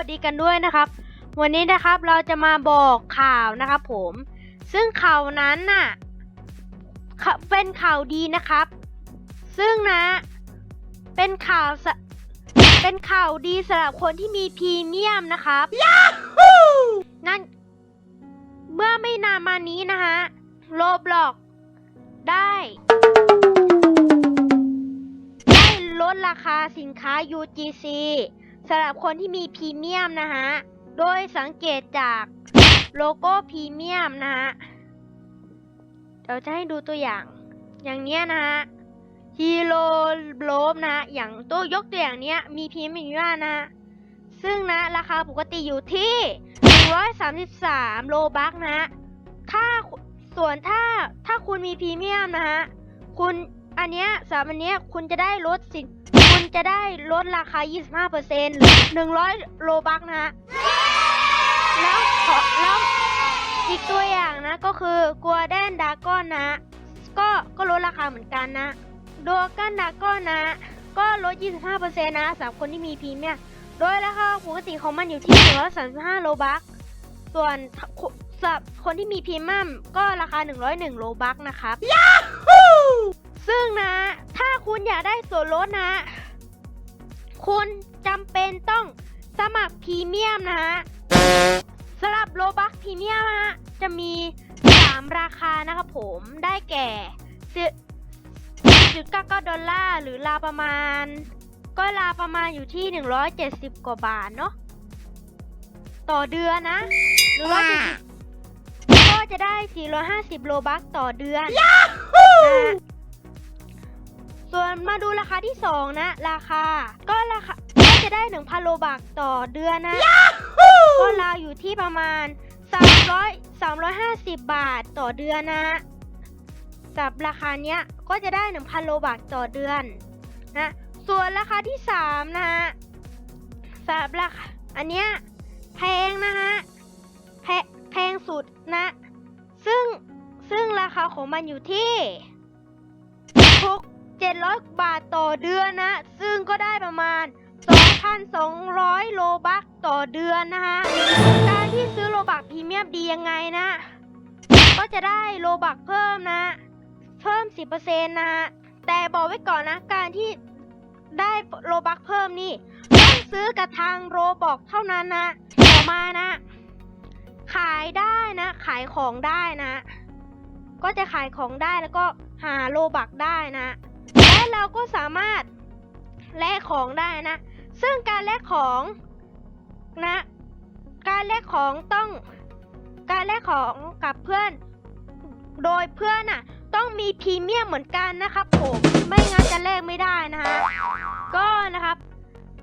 วัสดีกันด้วยนะครับ วันนี้นะครับเราจะมาบอกข่าวนะครับผม ซึ่งข่าวนั้นน่ะข่าเป็นข่าวดีนะครับ ซึ่งนะ เป็นข่าวสเป็นข่าวดีสำหรับคนที่มีพรีเมียมนะครับนั่นเมื่อไม่นานมานี้นะฮะโลบล็อกได้ ได้ลดราคาสินค้า UGC สำหรับคนที่มีพรีเมียมนะฮะ โดยสังเกตจากโลโก้พรีเมียมนะฮะ เดี๋ยวจะให้ดูตัวอย่าง อย่างเนี้ยนะฮะฮีโร่โลบนะฮะ อย่างตัวยกตัวอย่างเนี้ยมีพรีเมียมนะฮะ ซึ่งนะราคาปกติอยู่ที่ 133 โลบักนะฮะถ้าส่วนถ้าถ้าคุณมีพรีเมียมนะฮะ คุณอันเนี้ยสามอันเนี้ยคุณจะได้ลดสิน จะได้ลดราคา 25%หรือ 100 โลบักนะฮะ แล้วขอแล้วอีกตัวอย่างนะก็คือกัวแดนดากอนนะ ก็ก็ลดราคาเหมือนกันนะโดกันดากอนนะ ก็ลด 25%นะสำหรับคนที่มีพรีเมียมโดยราคาปกติของมันอยู่ที่ 135 โลบักส่วนสำหรับคนที่มีพรีเมียมก็ราคา 101 โลบักนะครับ ซึ่งนะ ถ้าคุณอยากได้ส่วนลดนะ คุณจำเป็นต้องสมัครพรีเมียมนะฮะสำหรับโลบักพรีเมียมนะฮะจะมี 3 ราคานะครับผมได้แก่10.99ดอลลาร์หรือราวประมาณ ก็ราวประมาณอยู่ที่ 170 กว่าบาทเนาะต่อเดือนนะ170ก็จะได้ 450 โลบักต่อเดือนนะ ส่วนมาดูราคาที่ 2 นะ ราคา ก็ราคาก็จะได้ 1,000 โลบักต่อเดือนนะ ก็ราวอยู่ที่ประมาณ 300 350 บาทต่อเดือนนะสำหรับราคาเนี้ยก็จะได้ 1,000 โลบักต่อเดือนนะ ส่วนราคาที่ 3 นะฮะสำหรับราคาอันเนี้ยแพงนะฮะแพแพงสุดนะ ซึ่งซึ่งราคาของมันอยู่ที่6 700 บาทต่อเดือนนะ ซึ่งก็ได้ประมาณ 2,200 โลบักต่อเดือนนะฮะการที่ซื้อโลบักพรีเมียมดียังไงนะ ก็จะได้โลบักเพิ่มนะ เพิ่ม 10%นะฮะ แต่บอกไว้ก่อนนะ การที่ได้โลบักเพิ่มนี่ต้องซื้อกับทางโรบอกเท่านั้นนะต่อมานะ ขายได้นะ ขายของได้นะ ก็จะขายของได้แล้วก็หาโลบักได้นะ เราก็สามารถแลกของได้นะ ซึ่งการแลกของนะ การแลกของต้อง การแลกของกับเพื่อน โดยเพื่อนน่ะ ต้องมีพรีเมียมเหมือนกันนะครับผมไม่งั้นจะแลกไม่ได้นะฮะก็นะครับ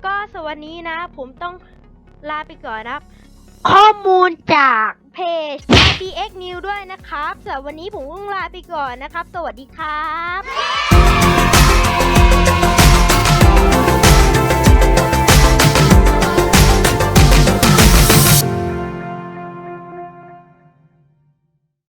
ก็สวัสดีนะ ผมต้องลาไปก่อนนะครับ ข้อมูลจากเพจ IBX News ด้วยนะครับสำหรับวันนี้ผมต้องลาไปก่อนนะครับ สวัสดีครับ